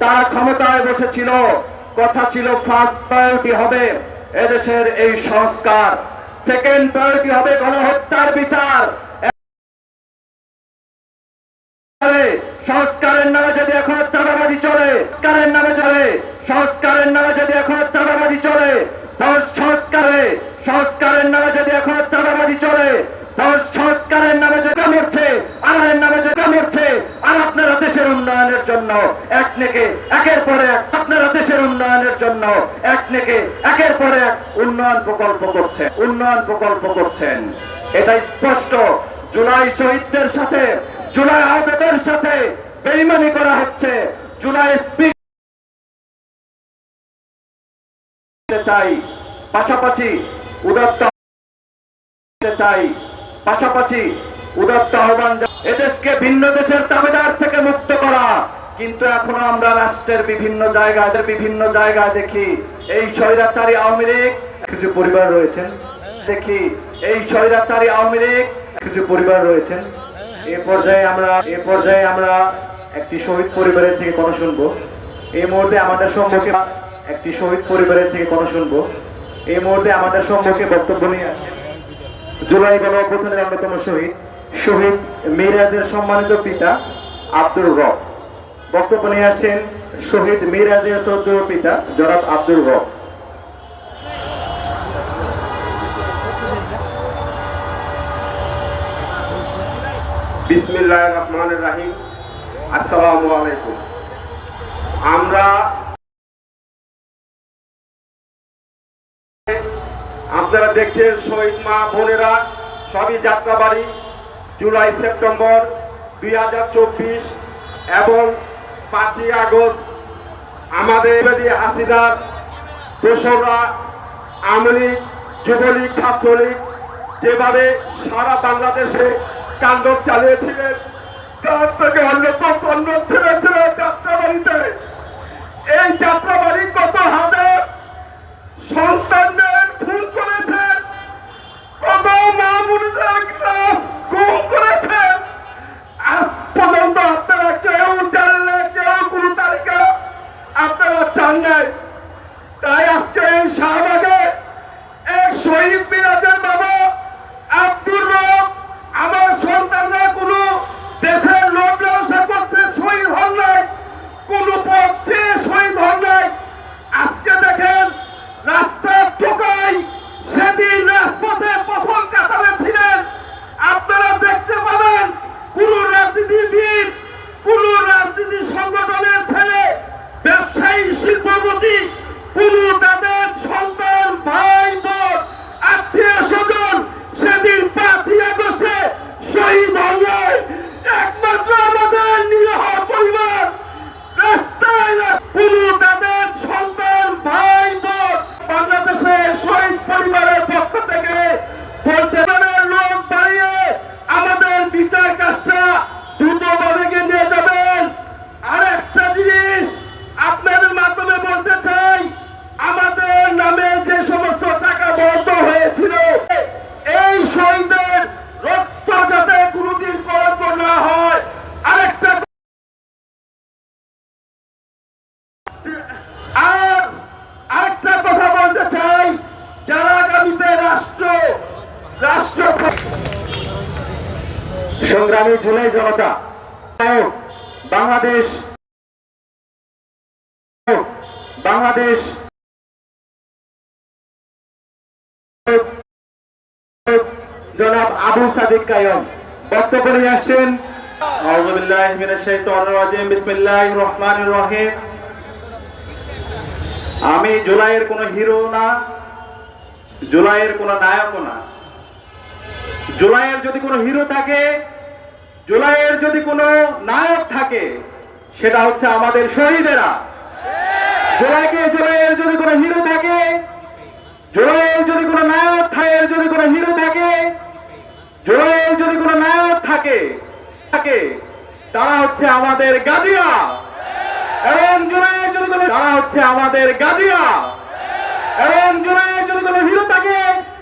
তারা ক্ষমতায় বসেছিল। কথা ছিল ফার্স্ট প্রায়োরিটি হবে এদেশের এই সংস্কার। সেকেন্ড প্রায়োরিটি হবে গণহত্যার বিচার। সংস্কারের নামে যদি এখনও চাঁদাবাজি চলে, সংস্কারের নামে চলে, সংস্কারের নামে যদি এখনও চাঁদাবাজি চলে সংস্কারে, সংস্কারের নামে উন্নয়নের জন্য, এক নেকে, একের পর এক আপনারা দেশের উন্নয়নের জন্য, এক নেকে, একের পর এক উন্নয়ন প্রকল্প করছেন, উন্নয়ন প্রকল্প করছেন। এটা স্পষ্ট। জুলাই শহীদদের সাথে, জুলাই আহতদের সাথে বেইমানি করা হচ্ছে। জুলাই স্পিক চাই। পাশাপাশি উদাত্ত চাই। পাশাপাশি উদাত্ত আহ্বান এদেশকে ভিন্ন দেশের দাবিদার থেকে মুক্ত করা। কিন্তু এখনও আমরা রাষ্ট্রের বিভিন্ন জায়গায় বিভিন্ন জায়গায় দেখি, এই স্বৈরাচারী আওয়ামী লীগ, কিছু পরিবার রয়েছেন, দেখি, এই স্বৈরাচারী আওয়ামী লীগ, কিছু পরিবার রয়েছেন। এ পর্যায়ে আমরা, এ পর্যায়ে আমরা একটি শহীদ পরিবারের থেকে কথা শুনব। এই মুহূর্তে আমাদের সম্মুখে একটি শহীদ পরিবারের থেকে কথা শুনব। এই মুহূর্তে আমাদের সম্মুখে বক্তব্য নিয়ে আসছেন জুলাই গণ অভ্যুত্থানের অন্যতম শহীদ। শহীদ মিরাজের সম্মানিত পিতা আব্দুর রব। বক্তব্য নিয়ে আসছেন শহীদ মিরাজের শ্রদ্ধেয় পিতা জনাব আব্দুর রব। বিসমিল্লাহ রহমান রাহিম। আসসালামু আলাইকুম। আমরা আপনারা দেখছেন শহীদ মা বোনেরা, সবই যাত্রাবাড়ি। জুলাই, সেপ্টেম্বর দুই হাজার চব্বিশ এবং পাঁচই আগস্ট আমাদের হাসিনার দোসররা, আওয়ামী লীগ, যুবলীগ, ছাত্রলীগ যেভাবে সারা বাংলাদেশে কাণ্ডব চালিয়েছিলেন তার থেকে অন্যতম অন্য ছেড়ে ছেড়ে যাত্রাবাড়িতে। এই যাত্রাবাড়ি এক শহীদ সংগ্রামী জুলাই জনতা। বাংলাদেশ বাংলাদেশ, জনাব আবু সাদিক কায়ম। বক্তব্য নিয়ে আসছেন। আমি জুলাইয়ের কোনো হিরো না, জুলাইয়ের কোনো নায়কও না। জুলাইয়ের যদি কোনো হিরো থাকে জুলাইয়ের যদি কোনো নায়ক থাকে, সেটা হচ্ছে আমাদের শহীদেরা। জুলাইকে জুলাইয়ের যদি কোনো হিরো থাকে, জুলাইয়ের যদি কোনো নায়ক থাকে যদি কোনো হিরো থাকে, জুলাইয়ের যদি কোনো নায়ক থাকে থাকে, তারা হচ্ছে আমাদের গাজিয়া এবং জুলাইয়ের যদি কোনো তারা হচ্ছে আমাদের গাজিয়া এবং জুলাইয়ের যদি কোনো হিরো থাকে